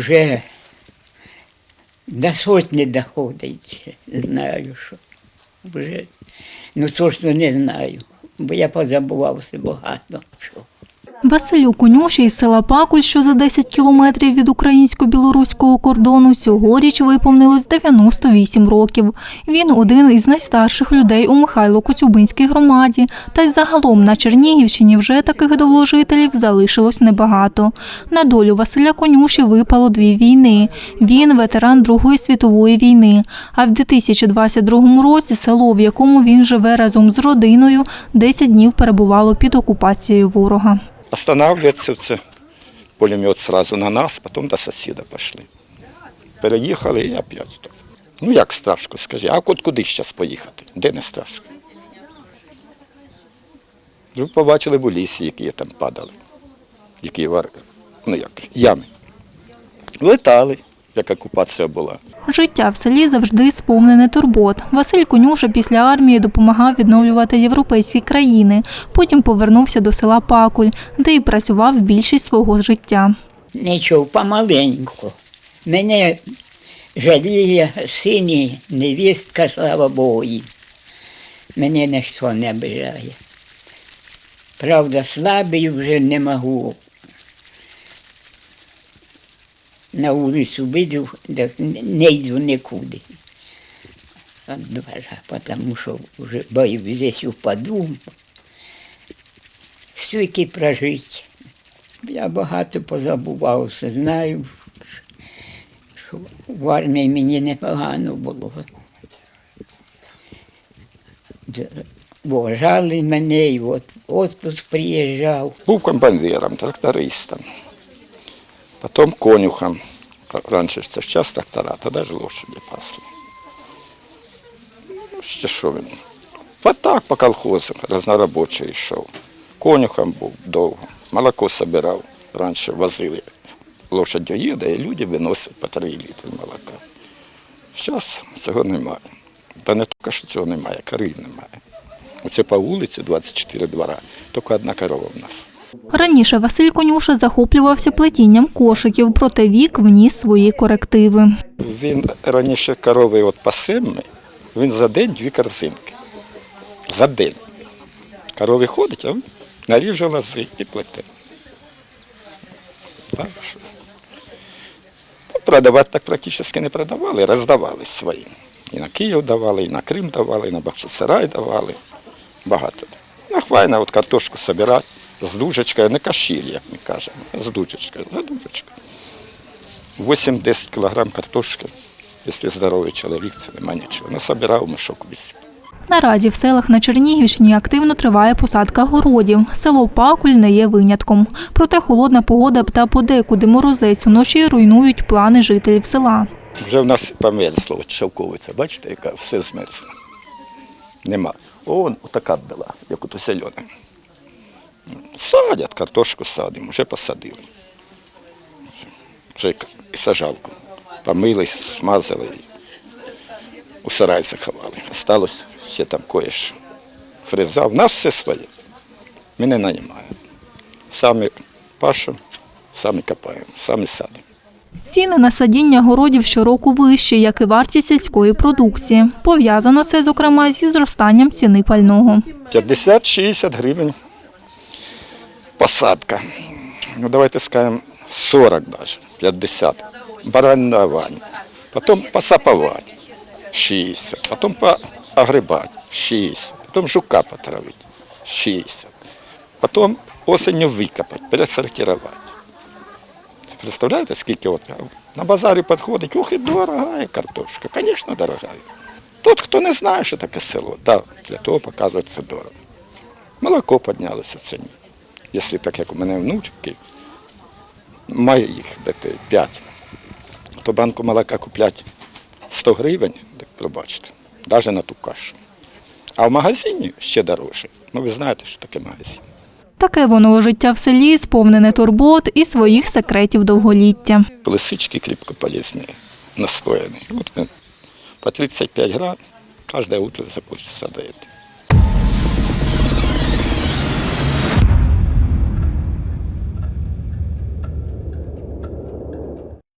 вже до сотні доходить. Знаю, що вже. Ну точно не знаю, бо я позабувався багато. Що. Василю Конюші із села Пакуль, що за 10 кілометрів від українсько-білоруського кордону, цьогоріч виповнилось 98 років. Він один із найстарших людей у Михайло-Коцюбинській громаді. Та й загалом на Чернігівщині вже таких довложителів залишилось небагато. На долю Василя Конюші випало дві війни. Він ветеран Другої світової війни. А в 2022 році село, в якому він живе разом з родиною, 10 днів перебувало під окупацією ворога. Останавливаться все. пулемет сразу на нас, потім до сусіда пішли. Переїхали і опять так. Ну як страшно, скажи, а от куди зараз поїхати? Де не страшно? Ви побачили б лісі, які там падали, які вар... ну як, ями. Летали, як окупація була. Життя в селі завжди сповнене турбот. Василь Конюша після армії допомагав відновлювати європейські країни. Потім повернувся до села Пакуль, де й працював більшість свого життя. Нічого, помаленьку. Мене жаліє сині, невістка, слава Богу. їй. Мене ніхто не обижає. Правда, слабий вже не можу. На вулицю вийду, так не йду нікуди. Тому що вже боюсь, десь упаду. Стільки прожити. Я багато позабувався, знаю, що в армії мені непогано було. Вважали мене, і от отпуск приїжджав. Був комбайнером, трактористом, потім конюхом. Раніше ж це час трактора, тоді ж лошаді пасли. Ну, ще так по колхозу розноробочий йшов. Конюхом був довго, молоко збирав. Раніше возили. Лошадь їде, і люди виносять по 3 літри молока. Зараз цього немає. Та не тільки, що цього немає, корів немає. Оце по вулиці 24 двора, тільки одна корова в нас. Раніше Василь Конюша захоплювався плетінням кошиків, проте вік вніс свої корективи. Він раніше корови от пасем ми, він за день дві корзинки. За день. Корови ходить, а він наріже лози і плете. Так. Ну, продавати так практично не продавали, роздавали своїм. І на Київ давали, і на Крим давали, і на Бахчисарай давали. Багато. Ну, хвайна от картошку збирати з дужечкою, не кашіль, як ми кажемо, з дужечкою, за дужечкою. 8-10 кілограм картошки. Якщо здоровий чоловік, це нема нічого. Насобирав мішок вісім. Наразі в селах на Чернігівщині активно триває посадка городів. Село Пакуль не є винятком. Проте холодна погода та подекуди морозець уночі руйнують плани жителів села. Вже в нас померзло, от шовковиця, бачите, яка все змерзло. Нема. О, така була, як ото сельона. Садять, картошку садимо, вже посадили. Вже і сажалку. Помили, смазали, у сарай заховали. Осталось ще там кое-що. Фреза. В нас все своє. Ми не нанімаємо. Самі пашемо, самі копаємо, самі садимо. Ціни на садіння городів щороку вищі, як і вартість сільської продукції. Пов'язано це, зокрема, зі зростанням ціни пального. 50-60 гривень посадка. Ну, давайте скажемо 40 даже, 50. Баранувати. Потім посапувати 60. Потім поогребати 60. Потім жука потравити 60. Потім осенью викопати, пересортувати. Представляєте, скільки от на базарі підходить, ох і дорога картошка. Звісно, дорога. Тот, хто не знає, що таке село, да, для того показують це дорого. Молоко піднялося в ціні Якщо так, як у мене внучки, має їх дітей 5, то банку молока куплять 100 гривень, так пробачте, навіть на ту кашу. А в магазині ще дорожче. Ну ви знаєте, що таке магазин. Таке воно життя в селі, сповнене турбот і своїх секретів довголіття. Лисички крепко полезные, настоянные. Вот мы по 35 грамм каждое утро за полчаса даете.